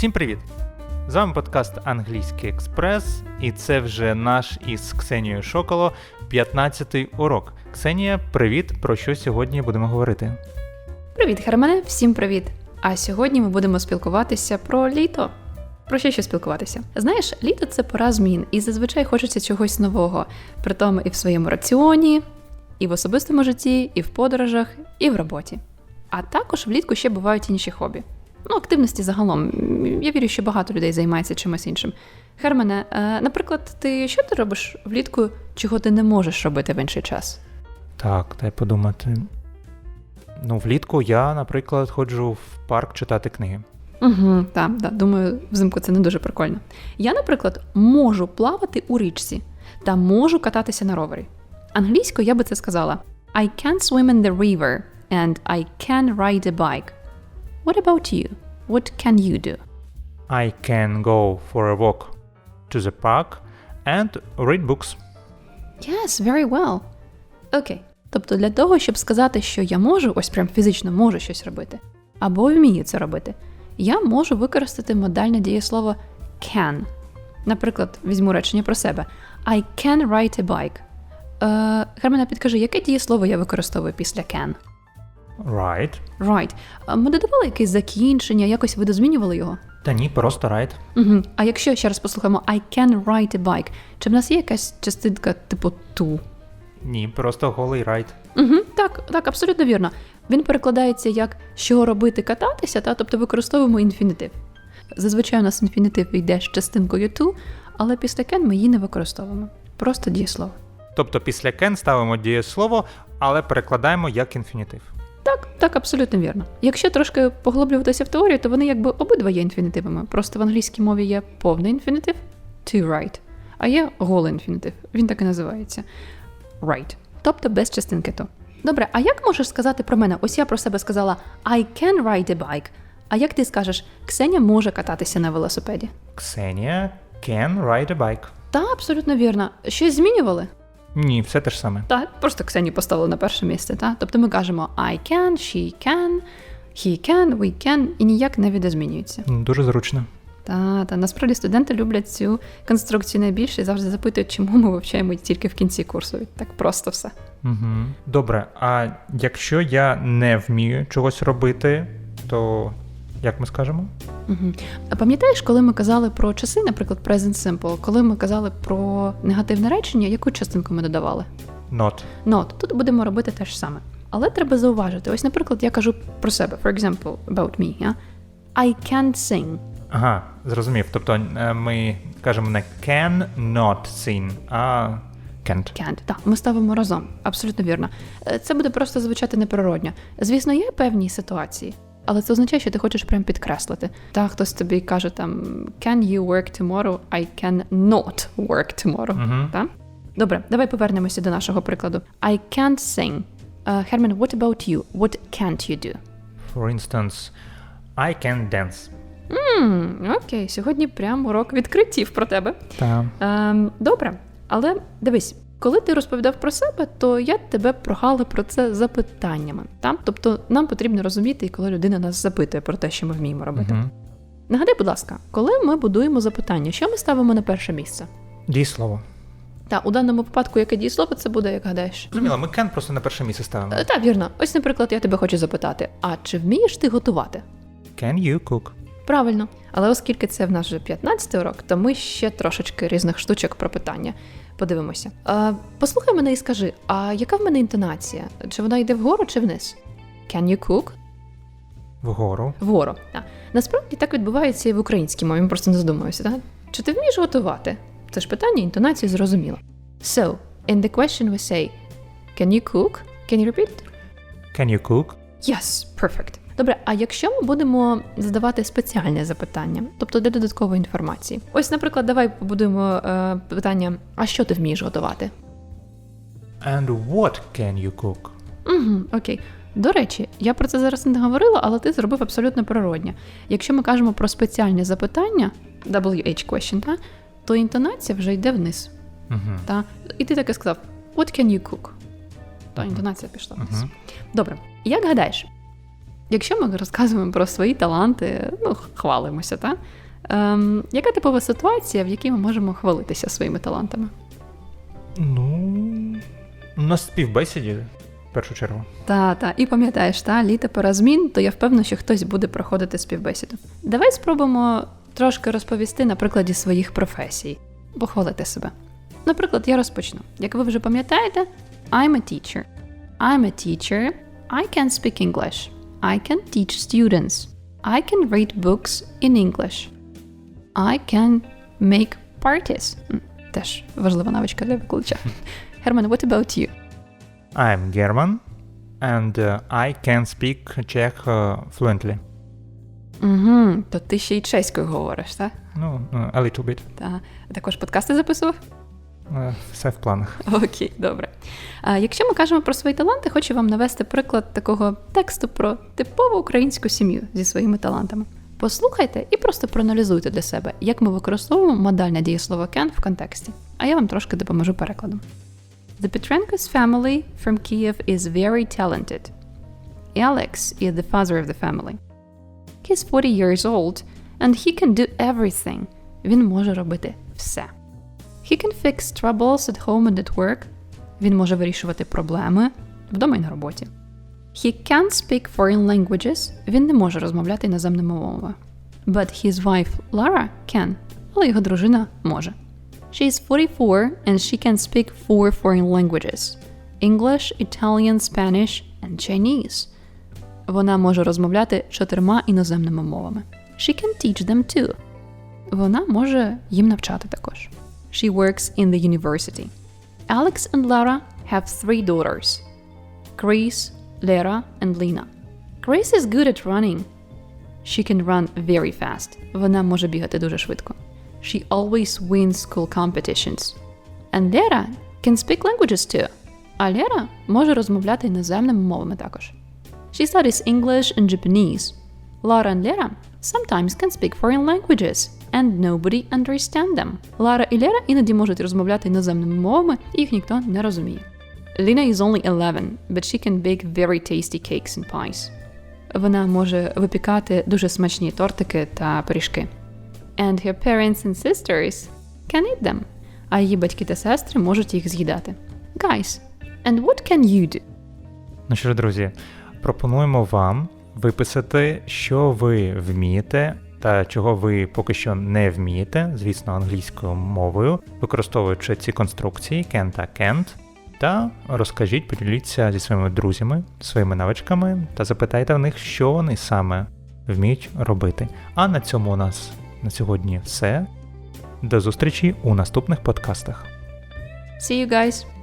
Всім привіт! З вами подкаст Англійський Експрес, і це вже наш із Ксенією Шоколо 15-й урок. Ксенія, привіт! Про що сьогодні будемо говорити? Привіт, Германе, всім привіт! А сьогодні ми будемо спілкуватися про літо. Про що ще спілкуватися? Знаєш, літо це пора змін, і зазвичай хочеться чогось нового, притом і в своєму раціоні, і в особистому житті, і в подорожах, і в роботі. А також влітку ще бувають інші хобі. Ну, активності загалом. Я вірю, що багато людей займається чимось іншим. Германе, е, наприклад, ти що ти робиш влітку, чого ти не можеш робити в інший час? Так, дай подумати. Ну, влітку я, наприклад, ходжу в парк читати книги. Угу, так, да, думаю, взимку це не дуже прикольно. Я, наприклад, можу плавати у річці та можу кататися на ровері. Англійською я би це сказала: I can swim in the river and I can ride a bike. What about you? What can you do? I can go for a walk to the park and read books. Yes, very well. Окей. Тобто для того, щоб сказати, що я можу, ось прям фізично можу щось робити, або вмію це робити, я можу використати модальне дієслово can. Наприклад, візьму речення про себе: I can ride a bike. Е, Германа, підкажи, яке дієслово я використовую після can? Right. Right. Ми додавали якесь закінчення, якось видозмінювали його? Та ні, просто right. Угу. А якщо ще раз послухаємо I can ride a bike, чи в нас є якась частинка типу to? Ні, просто голий right. Угу, так, так, абсолютно вірно. Він перекладається як що робити кататися, та тобто використовуємо інфінітив. Зазвичай у нас інфінітив йде з частинкою to, але після can ми її не використовуємо. Просто дієслово. Тобто після can ставимо дієслово, але перекладаємо як інфінітив. Так, так, абсолютно вірно. Якщо трошки поглиблюватися в теорію, то вони якби обидва є інфінітивами. Просто в англійській мові є повний інфінітив to write, а є голий інфінітив. Він так і називається write. Тобто без частинки то. Добре, а як можеш сказати про мене? Ось я про себе сказала I can ride a bike. А як ти скажеш, Ксеня може кататися на велосипеді? Ксенія can ride a bike. Та, абсолютно вірно. Щось змінювали? Ні, все те ж саме. Так, просто Ксенію поставили на перше місце. Та? Тобто ми кажемо I can, she can, he can, we can, і ніяк не відозмінюється. Дуже зручно. Та, та насправді студенти люблять цю конструкцію найбільше і завжди запитують, чому ми вивчаємо тільки в кінці курсу. Так просто все. Угу. Добре, а якщо я не вмію чогось робити, то як ми скажемо? Угу. А пам'ятаєш, коли ми казали про часи, наприклад, present simple, коли ми казали про негативне речення, яку частинку ми додавали? Not. Not. Тут будемо робити те ж саме. Але треба зауважити. Ось, наприклад, я кажу про себе, for example, about me. Yeah? I can't sing. Ага, зрозумів. Тобто е, ми кажемо не can not sing, а can't. Can't. Так, ми ставимо разом. Абсолютно вірно. Е, Це буде просто звучати неприродньо. Звісно, є певні ситуації, але це означає, що ти хочеш прям підкреслити. Та хтось тобі каже там Can you work tomorrow? I can not work tomorrow. Мгм. Та? Добре, давай повернемося до нашого прикладу. I can't sing. Uh, Herman, what about you? What can't you do? For instance, I can dance. М, окей, сьогодні прям урок відкриттів про тебе. Так. Ем, добре, але дивись, коли ти розповідав про себе, то я тебе прохала про це запитаннями. Та? Тобто нам потрібно розуміти, коли людина нас запитує про те, що ми вміємо робити. Угу. Нагадай, будь ласка, коли ми будуємо запитання, що ми ставимо на перше місце? Дієслово. Та у даному випадку, яке дієслово це буде, як гадаєш? Зрозуміло, ми can просто на перше місце ставимо. Е, Так, вірно. Ось, наприклад, я тебе хочу запитати: а чи вмієш ти готувати? Can you cook? Правильно. Але оскільки це в нас вже 15 урок, то ми ще трошечки різних штучок про питання подивимося. Е, послухай мене і скажи, а яка в мене інтонація? Чи вона йде вгору чи вниз? Can you cook? Вгору. Вгору. Так. Насправді так відбувається і в українській мові, просто не задумуємося. Так? Чи ти вмієш готувати? Це ж питання, інтонацію зрозуміло. So, in the question we say, can you cook? Can you repeat? Can you cook? Yes, perfect. Добре, а якщо ми будемо задавати спеціальне запитання, тобто для додаткової інформації. Ось, наприклад, давай побудуємо е, питання: а що ти вмієш готувати? And what can you cook? Угу, окей. До речі, я про це зараз не говорила, але ти зробив абсолютно природньо. Якщо ми кажемо про спеціальне запитання, WH question, та, то інтонація вже йде вниз. Угу. Та? І ти таки сказав: What can you cook? Та інтонація пішла вниз. Мгм. Добре. Як гадаєш, Якщо ми розказуємо про свої таланти, ну, хвалимося, та? Ем, яка типова ситуація, в якій ми можемо хвалитися своїми талантами? Ну, на співбесіді, в першу чергу. Та, та, і пам'ятаєш, та літо пора змін, то я впевнена, що хтось буде проходити співбесіду. Давай спробуємо трошки розповісти на прикладі своїх професій, похвалити себе. Наприклад, я розпочну. Як ви вже пам'ятаєте, I'm a teacher. I'm a teacher. I can speak English. I can teach students. I can read books in English. I can make parties. М, Теж важлива навичка для викладача. Herman, what about you? I'm German, and uh, I can speak Czech uh, fluently. Угу, то ти ще й чеською говориш, так? Ну, uh, a little bit. Та також подкасти записував? Uh, все в планах. Окей, добре. А якщо ми кажемо про свої таланти, хочу вам навести приклад такого тексту про типову українську сім'ю зі своїми талантами. Послухайте і просто проаналізуйте для себе, як ми використовуємо модальне дієслово can в контексті. А я вам трошки допоможу перекладом. The Petrenko's family from Kiev is very talented. Alex is the father of the family. He's 40 years old and he can do everything. Він може робити все. He can fix troubles at home and at work. Він може вирішувати проблеми вдома і на роботі. He can't speak foreign languages. Він не може розмовляти іноземними мовами. But his wife Lara can. Але його дружина може. She is 44 and she can speak four foreign languages: English, Italian, Spanish and Chinese. Вона може розмовляти чотирма іноземними мовами. She can teach them too. Вона може їм навчати також. She works in the university. Alex and Lara have three daughters Grace, Lera, and Lena. Grace is good at running. She can run very fast. Вона може бігати дуже швидко. She always wins school competitions. And Lera can speak languages too. А Лера може розмовляти іноземними мовами також. She studies English and Japanese. Lara and Lera sometimes can speak foreign languages, And nobody understand them. Лара і Лера іноді можуть розмовляти іноземними мовами, і їх ніхто не розуміє. Lina is only 11, but she can bake very tasty cakes and pies. Вона може випікати дуже смачні тортики та пиріжки. And her parents and sisters can eat them. А її батьки та сестри можуть їх з'їдати. Guys, and what can you do? Ну що ж, друзі, пропонуємо вам виписати, що ви вмієте та чого ви поки що не вмієте, звісно, англійською мовою, використовуючи ці конструкції can та can't, та розкажіть, поділіться зі своїми друзями, своїми навичками та запитайте в них, що вони саме вміють робити. А на цьому у нас на сьогодні все. До зустрічі у наступних подкастах. See you guys!